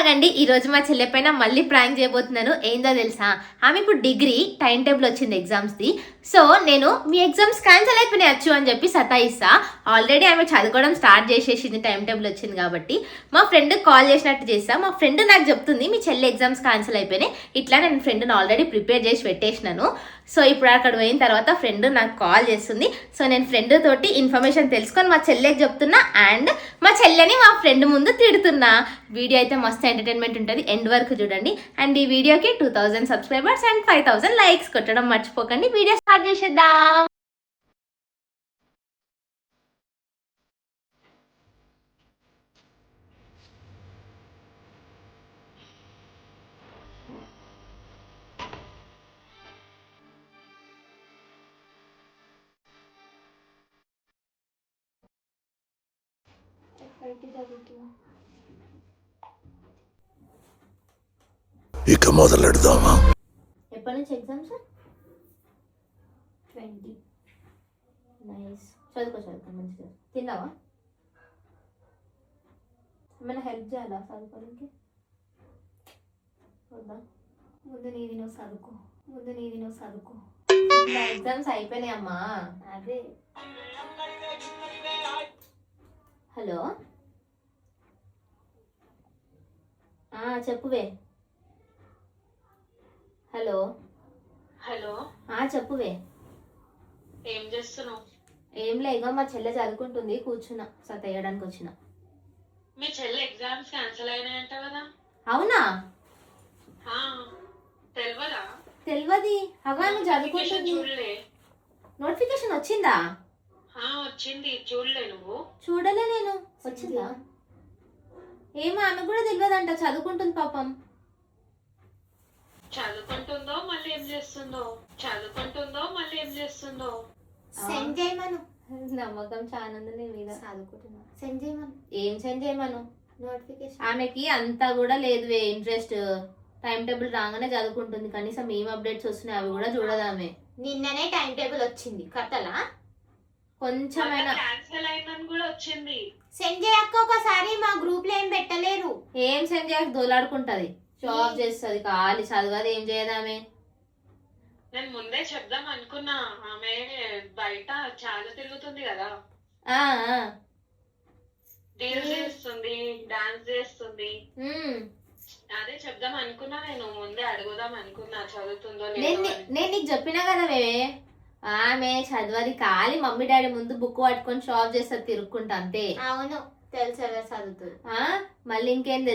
ఆగండి ఈ రోజు మా చెల్లె పైన మళ్ళీ ప్రాంక్ చేయబోతున్నాను. ఏందో తెలుసా? ఆమె ఇప్పుడు డిగ్రీ టైం టేబుల్ వచ్చింది ఎగ్జామ్స్ది సో నేను మీ ఎగ్జామ్స్ క్యాన్సిల్ అయిపోయినాయి వచ్చు అని చెప్పి సతాయిస్తా. ఆల్రెడీ ఆమె చదువుకోవడం స్టార్ట్ చేసేసింది టైం టేబుల్ వచ్చింది కాబట్టి. మా ఫ్రెండ్ కాల్ చేసినట్టు చేస్తా. మా ఫ్రెండ్ నాకు చెప్తుంది మీ చెల్లి ఎగ్జామ్స్ క్యాన్సిల్ అయిపోయినాయి. ఇట్లా నేను ఫ్రెండ్ని ఆల్రెడీ ప్రిపేర్ చేసి పెట్టేసినాను. సో ఇప్పుడు అక్కడ పోయిన తర్వాత ఫ్రెండ్ నాకు కాల్ చేస్తుంది. సో నేను ఫ్రెండ్ తోటి ఇన్ఫర్మేషన్ తెలుసుకొని మా చెల్లెకి చెప్తున్నా. అండ్ మా చెల్లెని మా ఫ్రెండ్ ముందు తిడుతున్నా. వీడియో అయితే మస్తు ఎంటర్టైన్మెంట్ ఉంటుంది. ఎండ్ వరకు చూడండి. అండ్ ఈ వీడియోకి two thousand subscribers and five thousand likes కొట్టడం మర్చిపోకండి. వీడియో స్టార్ట్ చేసేద్దాం. ఇక మొదలెడదామా? ఎప్పటి నుంచి ఎగ్జామ్స్ ట్వంటీ. నైస్. చదువుకో చదువుకో మంచిగా. తిన్నావా? ఏమైనా హెల్ప్ చేయాలా చదువుకోనికి వద్దా? ముందు నీది నువ్వు చదువుకో. ముందు నీది నువ్వు చదువుకో. నా ఎగ్జామ్స్ అయిపోయినాయి అమ్మా. అదే. హలో? ఆ, చెప్పువే. హలో. హలో. ఆ, చెప్పువే. ఏం చేస్తున్నావు? ఏం లేక మా చెల్లె చదువుకుంటుంది కూర్చున్నా సతయ్యడానికి వచ్చిన. మీ చెల్లి ఎగ్జామ్స్ క్యాన్సిల్ అయినాయంట కదా? అవునా? ఆ, తెల్వదా? తెలియదు అవా నువ్వు చదువుకుంటుంది. నోటిఫికేషన్ వచ్చిందా? వచ్చింది. చూడలే నువ్వు. చూడలే నేను. వచ్చిందా? ఏమో ఆమె కూడా తెలియదంట చదువుకుంటుంది పాపం. చదువుకుంటుందో మళ్ళీ ఏం చేస్తుందో? చదువుకుంటుందో మళ్ళీ ఏం చేస్తుందో? సెండ్ చేయమను. నమ్మకం చాలా ఉంది నీ మీద. చదువుకుంటున్నా. సెండ్ చేయమను. ఏం సెండ్ చేయమను? నోటిఫికేషన్. ఆమెకి అంతా కూడా లేదు ఇంట్రెస్ట్. టైం టేబుల్ రాగానే చదువుకుంటుంది. కనీసం ఏం అప్డేట్స్ వస్తున్నాయి అవి కూడా చూడదు ఆమె. నిన్ననే టైం టేబుల్ వచ్చింది. కట్టలా? కొంచెమైనా క్యాన్సిల్ అయిందని కూడా వచ్చింది. సెండ్ చేయక్క ఒకసారి మా గ్రూప్లో ఏం పెట్టలేరు. ఏం సెండ్ చేయక దోలాడుకుంటది. జాబ్ చేస్తుంది ఖాళీ చదవదు ఏం చేయదు ఆమె. నేను ముందే చెప్దాం అనుకున్నా ఆమె బయట చాలా తిరుగుతుంది కదా. రీల్స్ చేస్తుంది డాన్స్ చేస్తుంది. అదే చెప్దాం అనుకున్నా నేను ముందే అడుగుదాం అనుకున్నా చదువుతుందో నేను నీకు చెప్పినా కదా మేమే ఆమె చదవది ఖాళీ మమ్మీ డాడీ ముందు బుక్ పట్టుకొని షాప్ చేస్తుంది తిరుక్కుంటా అంతే. అవును తెలుసు చదువుతుంది. ఆ మళ్ళీ ఇంకేం తెలుసు?